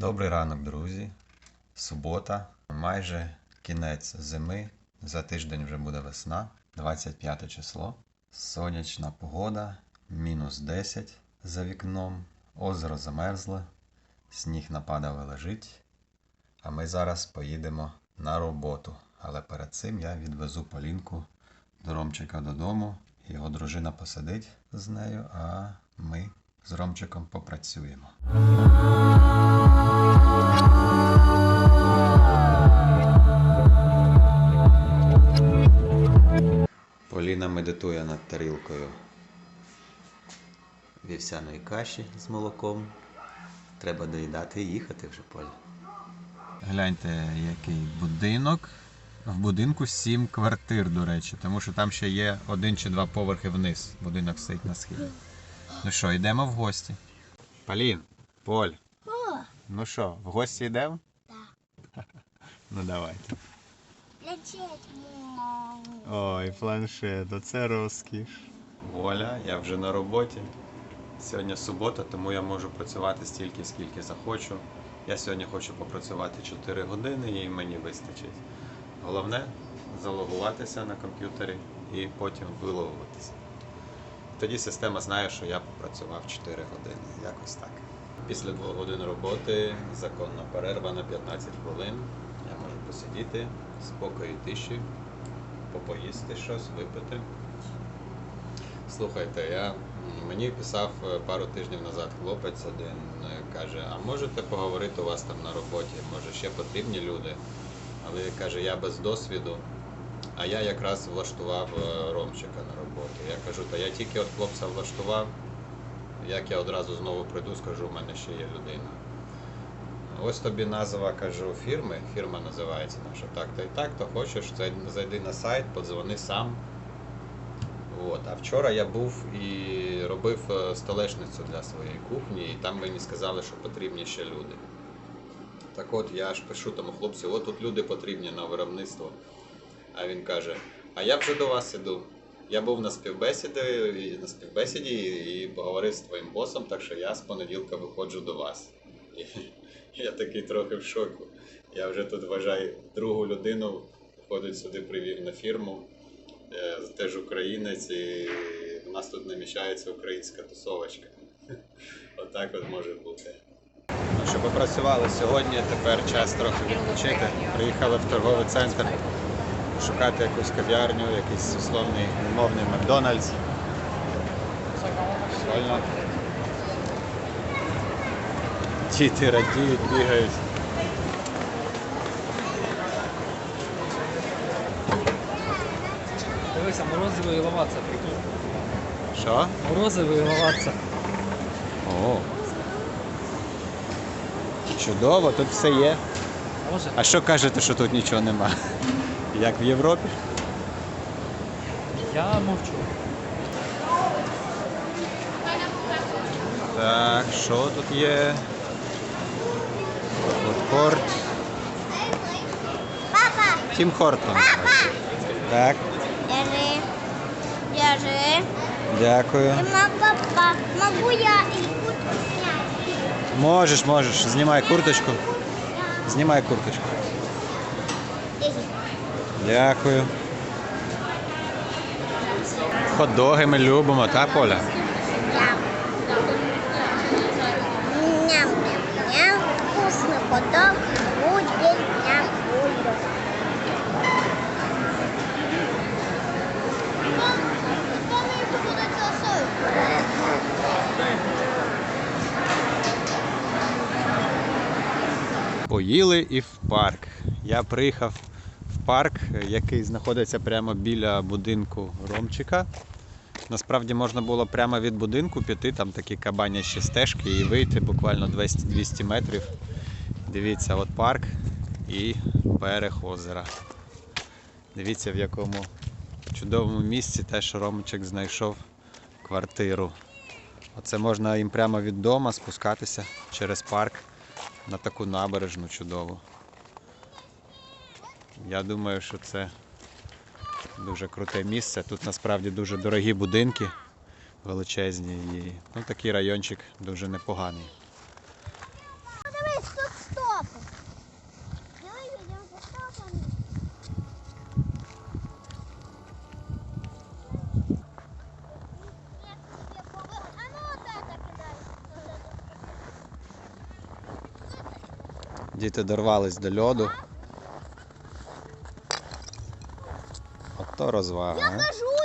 Добрий ранок, друзі. Субота, майже кінець зими. За тиждень вже буде весна, 25 число. Сонячна погода, мінус 10 за вікном, озеро замерзле, сніг нападав і лежить. А ми зараз поїдемо на роботу. Але перед цим я відвезу Полінку до Ромчика додому. Його дружина посидить з нею, а ми з Ромчиком попрацюємо. Поліна медитує над тарілкою вівсяної каші з молоком. Треба доїдати і їхати вже Поля. Гляньте, який будинок. В будинку сім квартир, до речі, тому що там ще є один чи два поверхи вниз. Будинок стоїть на схилі. Ну що, йдемо в гості. Полін, Поль. Ну що, в гості йдемо? Так. Ну давайте. Ой, планшет, оце розкіш. Воля, я вже на роботі. Сьогодні субота, тому я можу працювати стільки, скільки захочу. Я сьогодні хочу попрацювати 4 години і мені вистачить. Головне залогуватися на комп'ютері і потім виловуватися. Тоді система знає, що я попрацював 4 години. Якось так. Після 2 годин роботи законна перерва на 15 хвилин. Посидіти, спокою тиші, попоїсти щось, випити. Слухайте, я, мені писав е, пару тижнів назад хлопець один, е, каже, а можете поговорити у вас там на роботі, може ще потрібні люди. Але каже, я без досвіду, а я якраз влаштував е, Ромчика на роботу. Я кажу, та я тільки от хлопця влаштував, як я одразу знову прийду, скажу, у мене ще є людина. Ось тобі назва кажу фірми. Фірма називається наша так то і так, то хочеш, зайди на сайт, подзвони сам. От. А вчора я був і робив е, столешницю для своєї кухні, і там мені сказали, що потрібні ще люди. Так от я ж пишу тому хлопцю, от тут люди потрібні на виробництво. А він каже: А я вже до вас іду. Я був на співбесіді, на співбесіді і поговорив з твоїм босом, так що я з понеділка виходжу до вас. Я такий трохи в шоку. Я вже тут вважаю другу людину, входить сюди, привів на фірму. Е, Теж українець, і у нас тут наміщається українська тусовочка. Отак от може бути. Ну що, попрацювали сьогодні, тепер час трохи відпочити. Приїхали в торговий центр шукати якусь кав'ярню, якийсь условний умовний Макдональдс. Прикольно. Діти радіють, бігають. Дивися, морозиво і лаваться. Що? Морозиво і лаваться. О. Чудово, тут все є. Може? А що кажете, що тут нічого нема? Як в Європі? Я мовчу. Так, що тут є? Фудкорт. Папа, Тім Хортон. Так, держи. Держи. дякую. Папа, могу я и куртку снять? Можеш, можеш. Знімай курточку. Знімай курточку. Дякую. Хот-доги ми любимо, так, Поля? Ходок будет ням буду. Поїли і в парк. Я приїхав в парк, який знаходиться прямо біля будинку Ромчика. Насправді можна було прямо від будинку піти, там такі кабанячі стежки і вийти буквально 200 200 метрів. Дивіться, от парк і берег озера. Дивіться, в якому чудовому місці теж Ромчик знайшов квартиру. Оце можна їм прямо від дому спускатися через парк на таку набережну чудову. Я думаю, що це дуже круте місце. Тут насправді дуже дорогі будинки величезні і ну, такий райончик дуже непоганий. Дивись, тут Діти дорвались до льоду. Ото розвага. а? Кажу,